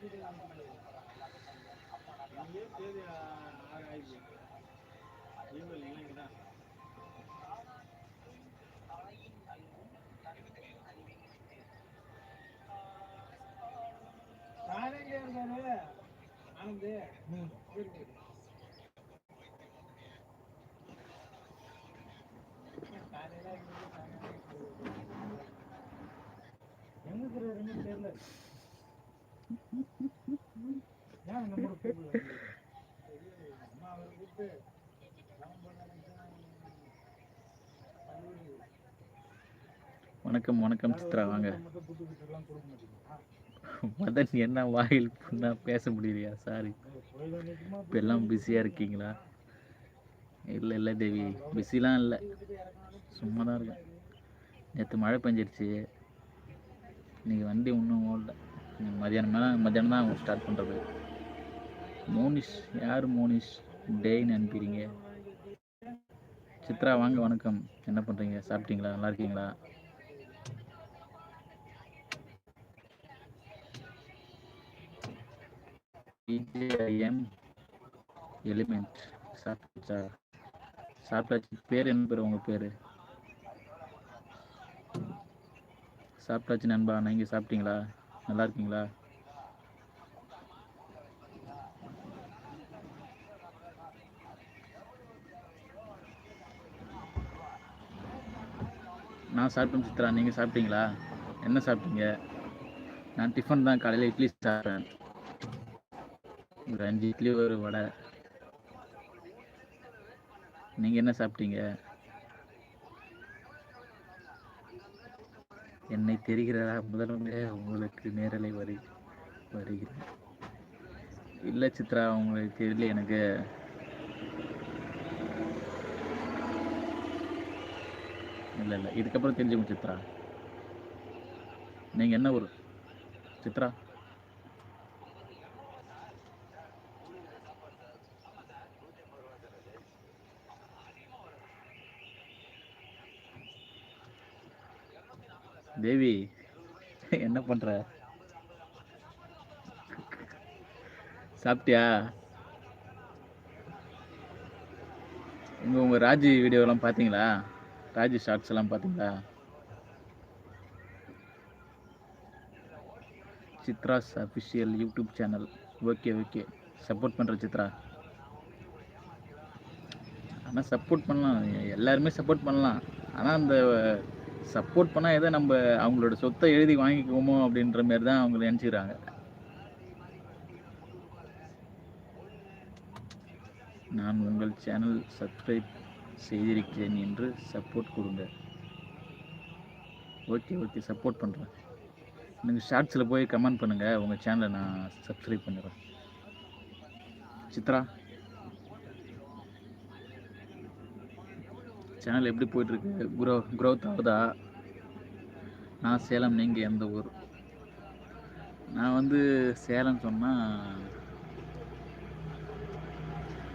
தேதி ஆறாயிரம் நீங்கள் வணக்கம் வணக்கம் சித்ரா வாங்க? மதன் என்ன வாயில் புண்ணா பேச முடியலையா? சாரி கோயில் நிற்குமா இப்போ எல்லாம் பிஸியாக இருக்கீங்களா? இல்லை இல்லை தேவி. பிஸிலாம் இல்லை. சும்மா தான் இருக்கேன். நேற்று மழை பெஞ்சிருச்சு. இன்னைக்கு வண்டி இன்னும் ஓடல. மதியானம் மேலே மத்தியானம் தான் ஸ்டார்ட் பண்ணுறது மோனிஷ் யார் மோனிஷ்? டேன்னு அனுப்பிடுங்க சித்ரா வாங்க வணக்கம். என்ன பண்ணுறீங்க சாப்பிட்டீங்களா? நல்லா இருக்கீங்களா? பிஜிஐஎம் எலிமெண்ட் சாப்பிட்டா சாப்பிட்டாச்சு. பேர் என்ன பேர் உங்கள் பேர்? சாப்பிட்டாச்சு நண்பா. நீங்கள் சாப்பிட்டீங்களா? நல்லா இருக்கீங்களா? நான் சாப்பிட்டேன் சித்ரா. நீங்கள் சாப்பிட்டீங்களா? என்ன சாப்பிட்டீங்க? நான் டிஃபன் தான் காலையில் இட்லி சாப்பிட்டேன். ஒரு அஞ்சு இட்லி ஒரு வடை. நீங்கள் என்ன சாப்பிட்டீங்க? என்னை தெரிகிறதா? முதல்வரே உங்களுக்கு நேரலை வரு வருகிறேன். இல்லை சித்ரா உங்களுக்கு தெரியல எனக்கு. இல்லை இல்லை. இதுக்கப்புறம் தெரிஞ்சுக்கணும் சித்ரா. நீங்கள் என்ன ஊர்? சித்ரா? தேவி என்ன பண்ற? சாப்பிட்டியா? இங்க உங்க ராஜி வீடியோலாம் பாத்தீங்களா ராஜி ஷார்ட்ஸ் எல்லாம் பார்த்தீங்களா? Chitra's official YouTube channel okay okay. Support பண்ணுற சித்ரா. ஆனால் சப்போர்ட் பண்ணலாம். எல்லாருமே சப்போர்ட் பண்ணலாம். ஆனால் அந்த சப்போர்ட் பண்ணால் எதை நம்ம அவங்களோட சொத்தை எழுதி வாங்கிக்குவோமோ அப்படின்ற மாதிரி தான் அவங்க நினச்சிக்கிறாங்க. நான் உங்கள் சேனல் சப்ஸ்கிரைப் செய்திருக்கிறேன் என்று சப்போர்ட் கொடுங்க. ஓகே ஓகே சப்போர்ட் பண்ணுறேன் நீங்கள் ஷார்ட்ஸில் போய் கமெண்ட் பண்ணுங்கள் உங்கள் சேனலை நான் சப்ஸ்கிரைப் பண்ணிடுறேன். சித்ரா? சேனல் எப்படி போயிட்டுருக்கு? குரோ க்ரோத் ஆகுதா? நான் சேலம் நீங்கள் எந்த ஊர்? நான் வந்து சேலம் சொன்னால்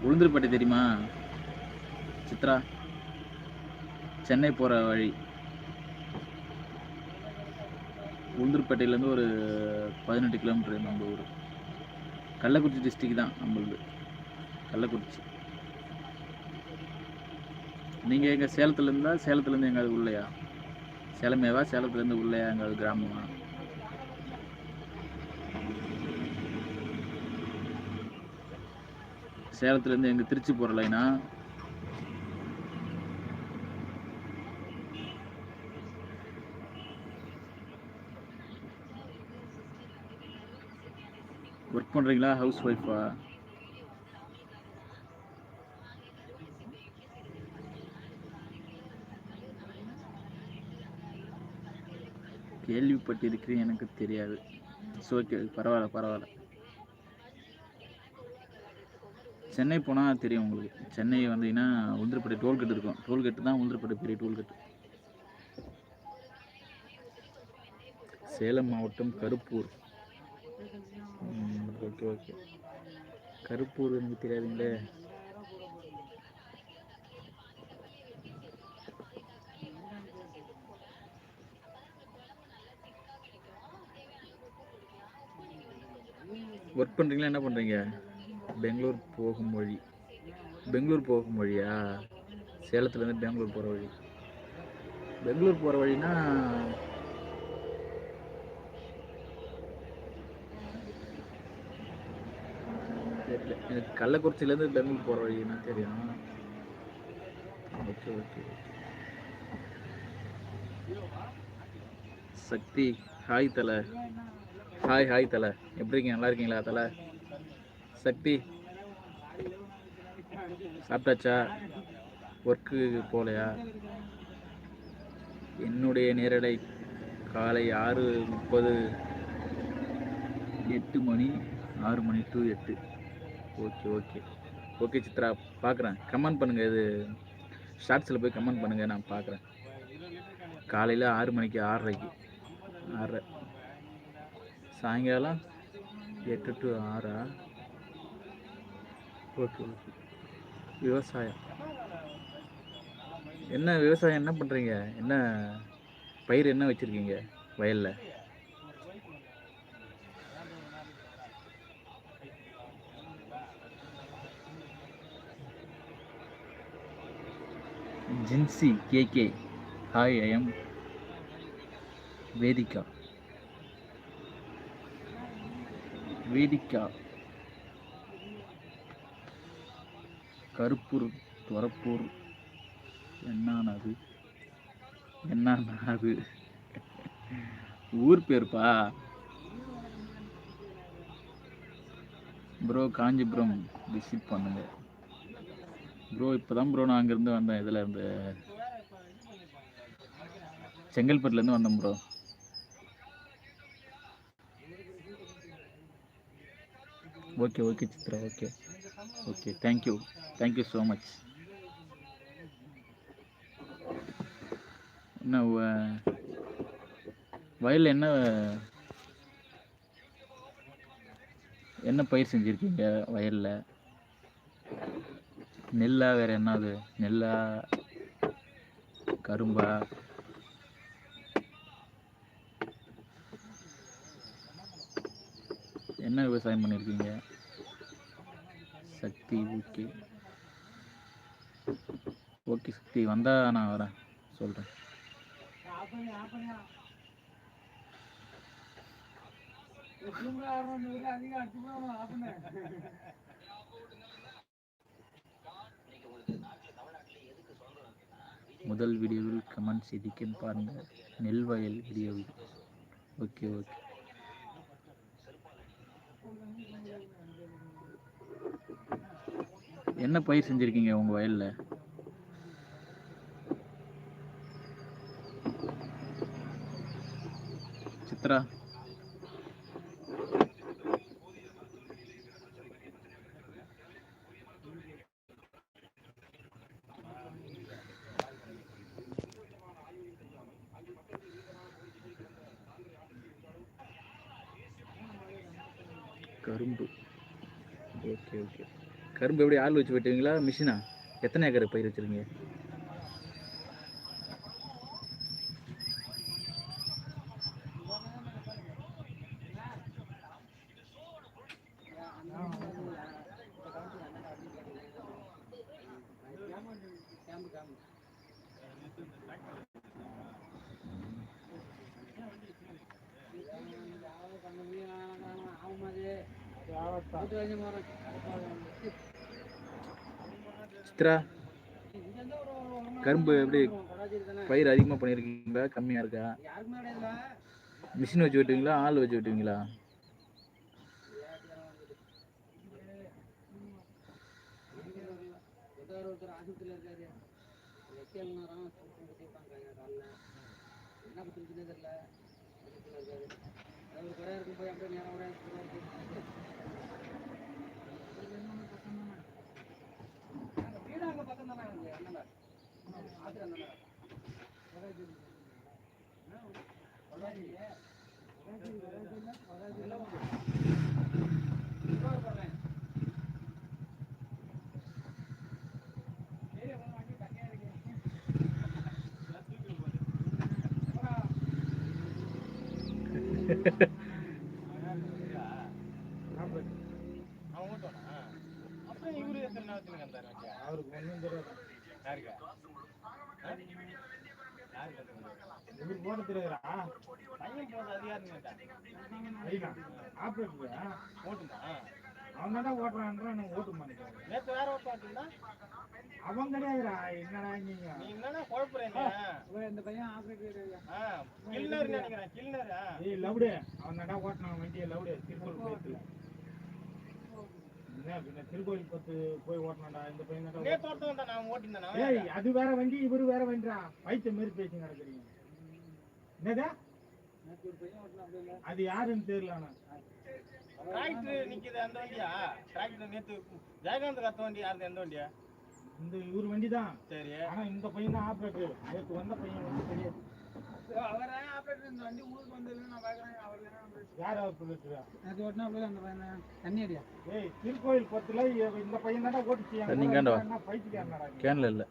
உளுந்தூர்பேட்டை தெரியுமா? சித்ரா சென்னை போகிற வழி. உளுந்தூர்பேட்டையிலேருந்து ஒரு பதினெட்டு கிலோமீட்டர் நம்ம ஊர். கள்ளக்குறிச்சி டிஸ்ட்ரிக் தான் நம்மளுது. கள்ளக்குறிச்சி. நீங்கள் எங்கள் சேலத்துலேருந்தா சேலத்துலேருந்து எங்காவது உள்ளையா? சேலமேவா? சேலத்துலேருந்து உள்ளையா எங்காவது கிராமமா? சேலத்துலேருந்து எங்கள் திருச்சி போகிற லைனா ஒர்க் பண்ணுறீங்களா ஹவுஸ் ஒய்ஃபா கேள்விப்பட்டிருக்கிறேன் எனக்கு தெரியாது. ஸோ ஓகே பரவாயில்ல பரவாயில்ல. சென்னை போனால் தெரியும் உங்களுக்கு. சென்னை வந்தீங்கன்னா உளுந்தூர்பேட்டை டோல்கேட் இருக்கும். டோல்கேட்டு தான் உளுந்தூர்பேட்டை பெரிய டோல்கேட் சேலம் மாவட்டம் கருப்பூர். ஓகே ஓகே கருப்பூர் எனக்கு தெரியாதுங்களே. ஒர்க் பண்ணுறீங்களா என்ன பண்ணுறீங்க பெங்களூர் போகும் வழி. பெங்களூர் போகும் வழியா? சேலத்துலேருந்து பெங்களூர் போகிற வழி. பெங்களூர் போகிற வழினா தெரியல. எனக்கு கள்ளக்குறிச்சியிலேருந்து பெங்களூர் போகிற வழின்னா தெரியும்? Okay okay. சக்தி ஹாய் தலை. ஹாய் ஹாய் தலை. எப்படி இருக்கீங்க? நல்லா இருக்கீங்களா தலை? சக்தி சாப்பிட்டாச்சா? ஒர்க்கு போகலையா? என்னுடைய நேரலை காலை ஆறு முப்பது எட்டு மணி ஆறு மணி டு எட்டு. ஓகே ஓகே ஓகே சித்ரா பார்க்குறேன் கமெண்ட் பண்ணுங்கள் இது ஷார்ட்ஸில் போய் கமெண்ட் பண்ணுங்கள் நான் பார்க்குறேன் காலையில் ஆறு மணிக்கு ஆறரைக்கு. ஆறரை. சாயங்காலம் எட்டு டு ஆறா? Okay okay. விவசாயம். என்ன விவசாயம் என்ன பண்ணுறீங்க என்ன பயிர் என்ன வச்சுருக்கீங்க வயலில்? Jincy KK hi I am Vedika. Vedika Karuppur Thuvarappur என்னானது? என்னானது? ஊர் பேருப்பா. ப்ரோ காஞ்சிபுரம் விசிட் பண்ணுங்க. ப்ரோ இப்போதான் ப்ரோ நான் அங்கேருந்து வந்தேன். இதில் இருந்து செங்கல்பட்டுலேருந்து வந்தேன் bro okay okay Chitra okay. Okay thank you thank you so much என்ன வ- வயலில் என்ன என்ன பயிர் செஞ்சுருக்கீங்க வயலில்? நெல்லா வேறு என்னது? நெல்லா கரும்பா? என்ன விவசாயம் பண்ணியிருக்கீங்க சக்தி ஓகே. ஓகே சக்தி. வந்தால் நான் வரேன். சொல்கிறேன் முதல் வீடியோவில் கமெண்ட் செய்திக்கன்னு பாருங்கள் நெல் வயல் வீடியோவில். Okay okay. என்ன பயிர் செஞ்சுருக்கீங்க உங்கள் வயலில்? சித்ரா. கரும்பு. Okay okay. கரும்பு எப்படி ஆள் வச்சு போயிட்டீங்களா மிஷினா எத்தனை ஏக்கர் பயிர் வச்சுருக்கீங்க? சித்ரா கரும்பு எப்படி பயிர் அதிகமாக பண்ணியிருக்கீங்களா கம்மியாக இருக்கா? மிஷின் வச்சு விட்டுவீங்களா? ஆள் வச்சு வெட்டுவீங்களா? அப்புறம் இவரு நேத்து என்ன வச்சுருங்க அந்த வண்டியா அவருக்கு ஒன்றும் தெரியாது யாருக்கா ஆ? யாருக்கு அது தெரியாது? இவருக்கு ஓட்ட தெரியாதா பையன் அது ஓட்டுறான்றான் ஓட்டு நேத்து வேற ஓட்டு பாத்தீங்கன்னா அவன் கிடையாதுடா என்னடா நீங்க நீ குழப்புறீங்க இந்த பையன் ஆப்ரேட்டர் நினைக்கிறேன் கில்னரா ஏய் லவுடு அவன் ஓட்டினான் வண்டியை லவுடு திருக்கோயில் என்ன பின்ன திருக்கோயில் பத்து போய் ஓட்டினான்டா இந்த பையன் தாண்டா நேத்து நான் ஏய் அது வேற வண்டி இவரு வேற வண்டிடா பைத்த மாரி பேசி நடக்கிறீங்க என்னதா அது யாருன்னு தெரியல ஆனா. டிராக்டர் நிக்குது அந்த வண்டியா? டிராக்டர் நேத்து ஜெயகாந்த் கத்த வண்டி யாரு எந்த வண்டியா? இந்த இவர் வண்டி தான் சரி. ஆனா இந்த பையன் தான் ஆப்ரேட்டர். நேற்று வந்த பையன் வந்து தெரியாது. யார் ஆப்ரேட்டர்? ஏய் திருக்கோயில் பத்துல இந்த பையன் தானே ஓட்டு தண்ணி கேண்டா. என்ன பைத்தியக்காரனடா நீ? கேனில் இல்லை.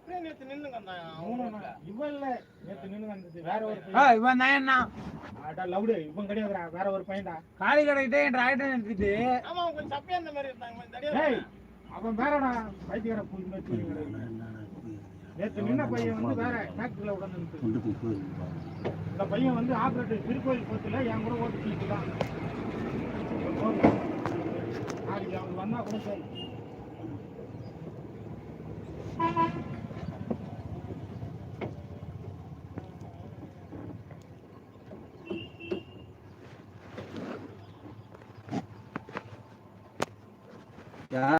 அப்படியே நேத்து நின்னுங்க அவங்க. இவன் இல்ல. நேத்து நின்னு வந்தது வேற ஒரு பையன். இவன் தான் என்ன அடா லவுடு. இவன் கிடையாதுடா. வேற ஒரு பையன்டா. காளி கடைக்கிட்டே என் டிராக்டர் நிறுத்திட்டு. ஆமா அவங்க கொஞ்சம் சப்பையா அந்த மாதிரி இருந்தாங்க. அவன் வேறடா. பைத்தியக்கார புல் மாதிரி. நேத்து நின்ன பையன் வந்து வேற ஃபேக்டரியில உடனே இந்த பையன் வந்து ஆப்ரேட்டர் திருக்கோயில் பத்துல என் கூட ஓட்டு சீட்டு நாளைக்கு அவன் வந்தா கூட சரி